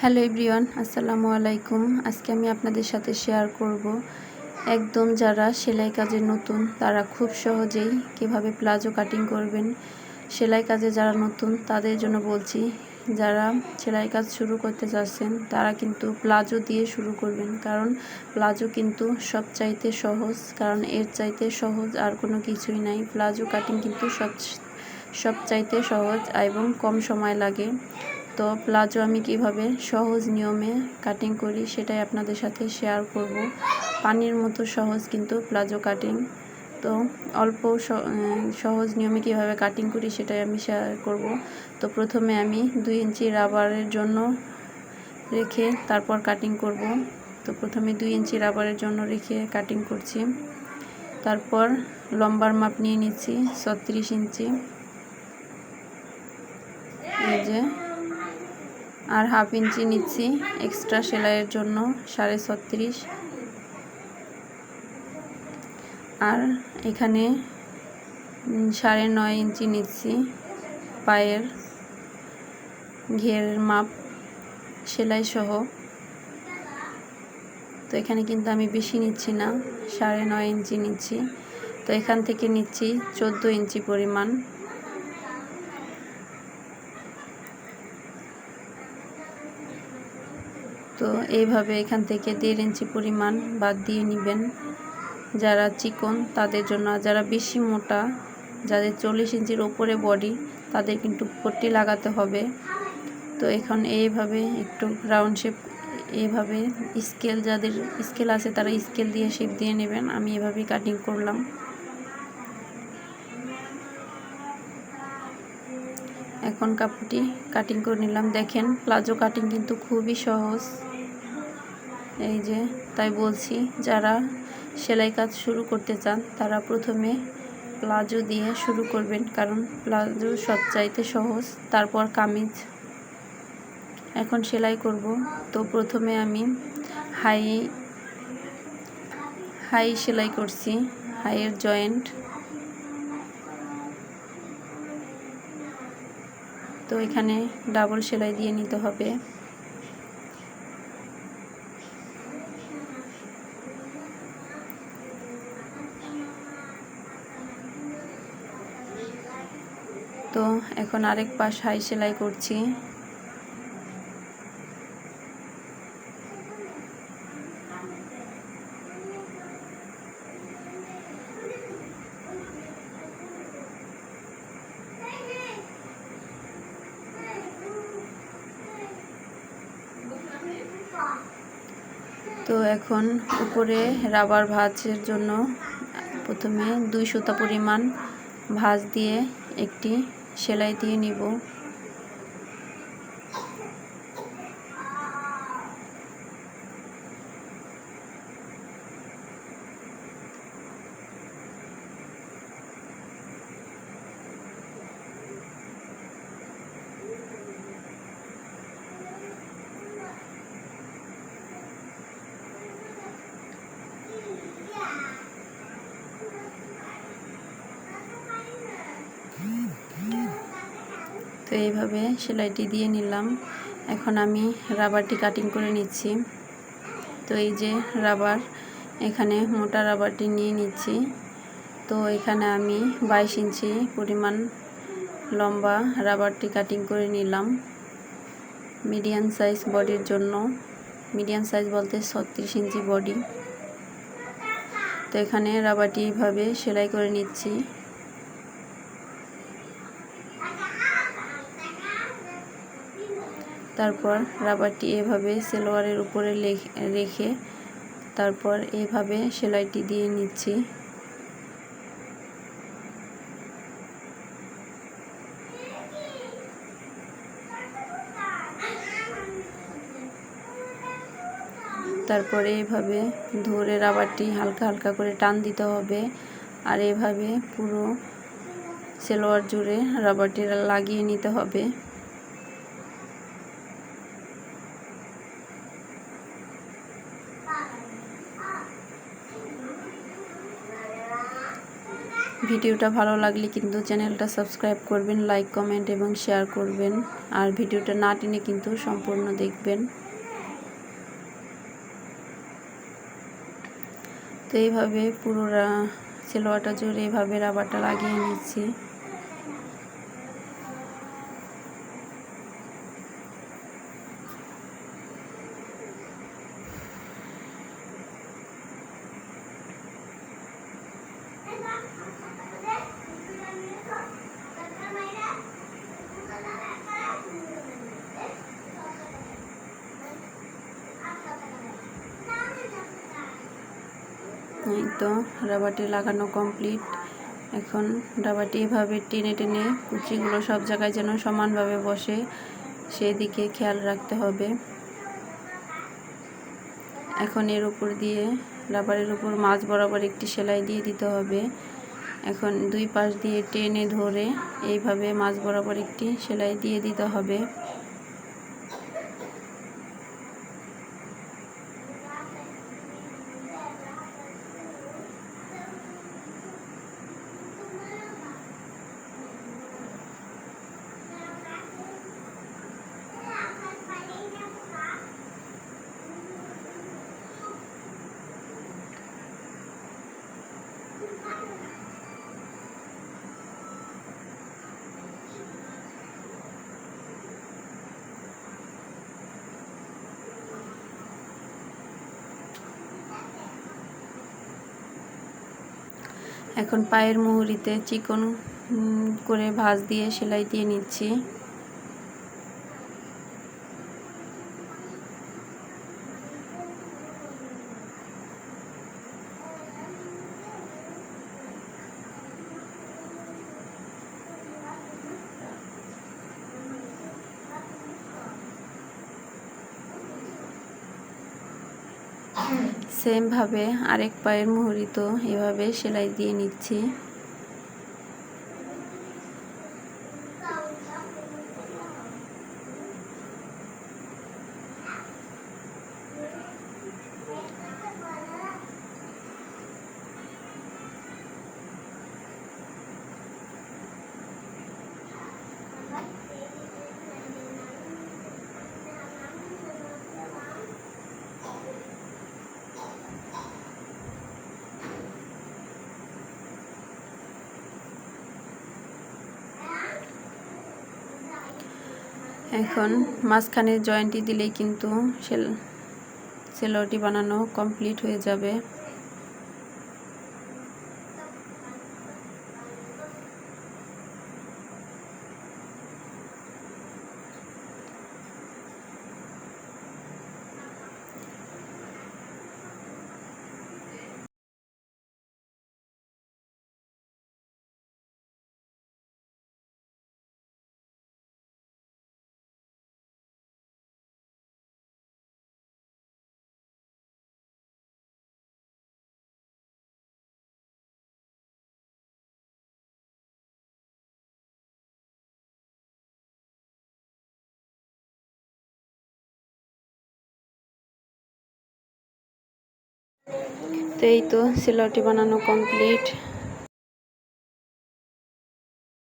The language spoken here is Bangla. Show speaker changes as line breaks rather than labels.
হ্যালো এভরিওয়ান, আসসালামু আলাইকুম। আজকে আমি আপনাদের সাথে শেয়ার করব। একদম যারা সেলাই কাজে নতুন, তারা খুব সহজেই কীভাবে প্লাজো কাটিং করবেন, সেলাই কাজে যারা নতুন, তাদের জন্য বলছি, যারা সেলাই কাজ শুরু করতে চাচ্ছেন, তারা কিন্তু প্লাজো দিয়ে শুরু করবেন। কারণ প্লাজো কিন্তু সব চাইতে সহজ, কারণ এর চাইতে সহজ আর কোনো কিছুই নাই। প্লাজো কাটিং কিন্তু সব সব চাইতে সহজ এবং কম সময় লাগে। তো প্লাজো আমি কীভাবে সহজ নিয়মে কাটিং করি সেটাই আপনাদের সাথে শেয়ার করব। পানির মতো সহজ কিন্তু প্লাজো কাটিং তো অল্প সহজ নিয়মে কীভাবে কাটিং করি সেটাই আমি শেয়ার করব। তো প্রথমে আমি দুই ইঞ্চি রাবারের জন্য রেখে তারপর কাটিং করব। তো প্রথমে দুই ইঞ্চি রাবারের জন্য রেখে কাটিং করছি। তারপর লম্বার মাপ নিয়ে নিচ্ছি ছত্রিশ ইঞ্চি। এই যে আর হাফ ইঞ্চি নিচ্ছি। এক্সট্রা সেলাইয়ের জন্য সাড়ে ছত্রিশ। আর এখানে সাড়ে নয় ইঞ্চি নিচ্ছি পায়ের ঘেরের মাপ, সেলাই সহ। তো এখানে কিন্তু আমি বেশি নিচ্ছি না, সাড়ে নয় ইঞ্চি নিচ্ছি। তো এখান থেকে নিচ্ছি চোদ্দ ইঞ্চি পরিমাণ। তো এইভাবে এখান থেকে দেড় ইঞ্চি পরিমাণ বাদ দিয়ে নেবেন। যারা চিকন, তাদের জন্য যারা বেশি মোটা, যাদের চল্লিশ ইঞ্চির ওপরে বডি তাদের কিন্তু পট্টি লাগাতে হবে। তো এখন এইভাবে একটু রাউন্ড শেপ এইভাবে স্কেল যাদের স্কেল আছে তারা স্কেল দিয়ে শেপ দিয়ে নেবেন। আমি এভাবেই কাটিং করলাম। এখন কাপড়টি কাটিং করে নিলাম। দেখেন প্লাজো কাটিং কিন্তু খুবই সহজ। এই যে, তাই বলছি, যারা সেলাই কাজ শুরু করতে চান, তারা প্রথমে প্লাজো দিয়ে শুরু করবেন, কারণ প্লাজো সবচাইতে সহজ। তারপর কামিজ। এখন সেলাই করব। তো প্রথমে আমি হাই হাই সেলাই করছি, হাইয়ের জয়েন্ট। তো এখানে ডাবল সেলাই দিয়ে নিতে হবে তো এখন আরেক পাশ হাই সেলাই করছি। তো এখন উপরে রাবার ভাঁজের জন্য প্রথমে দুই সুতা পরিমাণ ভাঁজ দিয়ে একটি সেলাই দিয়ে নিব। তো এইভাবে সেলাইটি দিয়ে নিলাম। এখন আমি রাবারটি কাটিং করে নিচ্ছি। তো এই যে রাবার, এখানে মোটা রাবারটি নিয়ে নিচ্ছি। তো এখানে আমি বাইশ ইঞ্চি পরিমাণ লম্বা রাবারটি কাটিং করে নিলাম। মিডিয়াম সাইজ বডির জন্য। মিডিয়াম সাইজ বলতে ছত্রিশ ইঞ্চি বডি। তো এখানে রাবারটি এইভাবে সেলাই করে নিচ্ছি। তারপর রাবারটি এভাবে সেলোয়ারের উপরে রেখে তারপর এভাবে সেলাইটি দিয়ে নিচ্ছি। তারপরে এভাবে ধরে রাবারটি হালকা হালকা করে টান দিতে হবে আর এভাবে পুরো সেলোয়ার জুড়ে রাবারটি লাগিয়ে নিতে হবে। ভিডিওটা ভালো লাগলে কিন্তু চ্যানেলটা সাবস্ক্রাইব করবেন, লাইক, কমেন্ট এবং শেয়ার করবেন। আর ভিডিওটা না টেনে কিন্তু সম্পূর্ণ দেখবেন। তো এইভাবে পুরো সেলোয়াটা জুড়ে এভাবে রাবারটা লাগিয়ে নিচ্ছি এই তো রাবারটি লাগানো কমপ্লিট। এখন রাবারটি এভাবে টেনে টেনে কুচিগুলো সব জায়গায় যেন সমানভাবে বসে, সেদিকে খেয়াল রাখতে হবে। এখন এর উপর দিয়ে রাবারের উপর মাছ বরাবর একটি সেলাই দিয়ে দিতে হবে। এখন দুই পাশ দিয়ে টেনে ধরে এইভাবে মাছ বরাবর একটি সেলাই দিয়ে দিতে হবে। এখন পায়ের মুহুরিতে চিকন করে ভাঁজ দিয়ে সেলাই দিয়ে নিচ্ছি। সেমভাবে আরেক পায়ের মুহুরিত এভাবে সেলাই দিয়ে নিচ্ছি। এখন মাঝখানে জয়েন্টটি দিলেই কিন্তু সেল সেলোটি বানানো কমপ্লিট হয়ে যাবে। তো এই তো সিলটি বানানো কমপ্লিট